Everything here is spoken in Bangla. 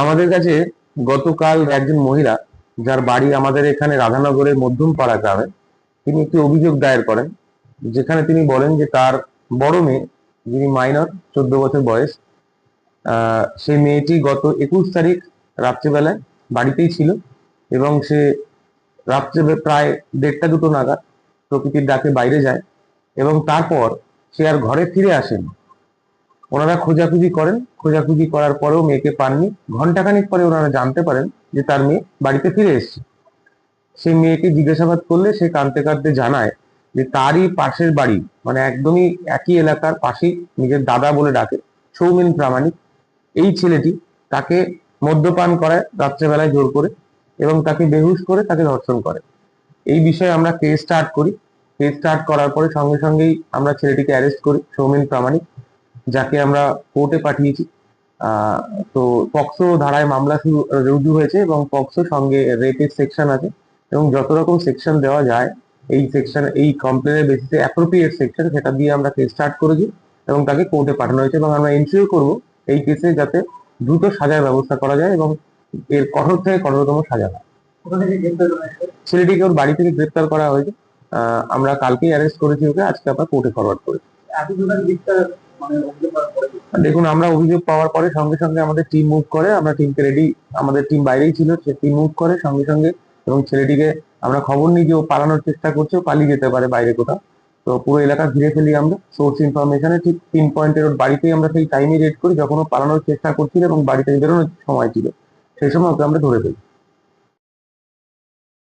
আমাদের কাছে গতকাল একজন মহিলা, যার বাড়ি আমাদের এখানে রাধানগরের মধ্যমপাড়া গ্রামে তিনি একটি অভিযোগ দায়ের করেন, যেখানে তিনি বলেন যে তার বড় মেয়ে, যিনি মাইনর, চোদ্দ বছর বয়স সেই মেয়েটি গত একুশ তারিখ রাত্রিবেলায় বাড়িতেই ছিল এবং সে রাত্রে প্রায় দেড়টা দুটো নাগাদ প্রকৃতির ডাকে বাইরে যায় এবং তারপর সে আর ঘরে ফিরে আসেনি। ওনারা খোঁজাখুঁজি করেন। খোঁজাখুঁজি করার পরেও মেয়েকে পাননি। ঘন্টাখানিক পরে ওনারা জানতে পারেন যে তার মেয়ে বাড়িতে ফিরে এসেছে। সেই মেয়েকে জিজ্ঞাসাবাদ করলে সে কাঁদতে কাঁদতে জানায় যে তারই পাশের বাড়ি মানে একদমই একই এলাকার পাশেই নিজের দাদা বলে ডাকে, সৌমেন প্রামাণিক। এই ছেলেটি তাকে মদ্যপান করায়, রাত্রেবেলায় জোর করে এবং তাকে বেহুশ করে তাকে ধর্ষণ করে। এই বিষয়ে আমরা কেস স্টার্ট করি। কেস স্টার্ট করার পরে সঙ্গে সঙ্গেই আমরা ছেলেটিকে অ্যারেস্ট করি, সৌমেন প্রামাণিক। যাকে আমরা কোর্টে পাঠিয়েছি। তো পক্সো ধারায় মামলা শুরু রুজু হয়েছে এবং পক্সো সঙ্গে রেপের সেকশন আছে এবং যত রকম সেকশন দেওয়া যায় এই সেকশন এই কমপ্লেনের বেসিসে অ্যাপ্রোপ্রিয়েট সেকশন সেটা দিয়ে আমরা কেস স্টার্ট করেছি এবং তাকে কোর্টে পাঠানো হয়েছে এবং আমরা এনশিওর করব এই কেসে যাতে দ্রুত সাজার ব্যবস্থা করা যায় এবং এর কঠোর থেকে কঠোরতম সাজা হয়। ছেলেটিকে ওর বাড়ি থেকে গ্রেপ্তার করা হয়েছে। আমরা কালকেই অ্যারেস্ট করেছি ওকে আজকে আমরা কোর্টে ফরওয়ার্ড করেছি। দেখুন, আমরা অভিযোগ পাওয়ার পরে সঙ্গে সঙ্গে আমাদের টিম মুভ করে, আমরা টিমকে রেডি আমাদের টিম বাইরেই ছিল, সে টিম মুভ করে সঙ্গে সঙ্গে এবং ছেলেটিকে আমরা খবর নিই যে ও পালানোর চেষ্টা করছে, ও পালিয়ে যেতে পারে বাইরে কোথাও। তো পুরো এলাকা ঘিরে ফেলি আমরা সোর্স ইনফরমেশনে ঠিক তিন পয়েন্টের ওর বাড়িতেই আমরা সেই টাইমে রেড করি, যখন ও পালানোর চেষ্টা করছিল এবং বাড়িতে বেরোনোর সময় ছিল, সেই সময় ওকে আমরা ধরে ফেলি।